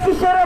Fischer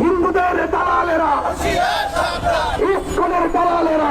হিন্দুদের দালালেরা ইস্কনের দালালেরা।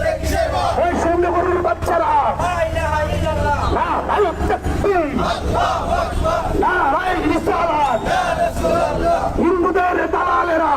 হিন্দুদের দালালেরা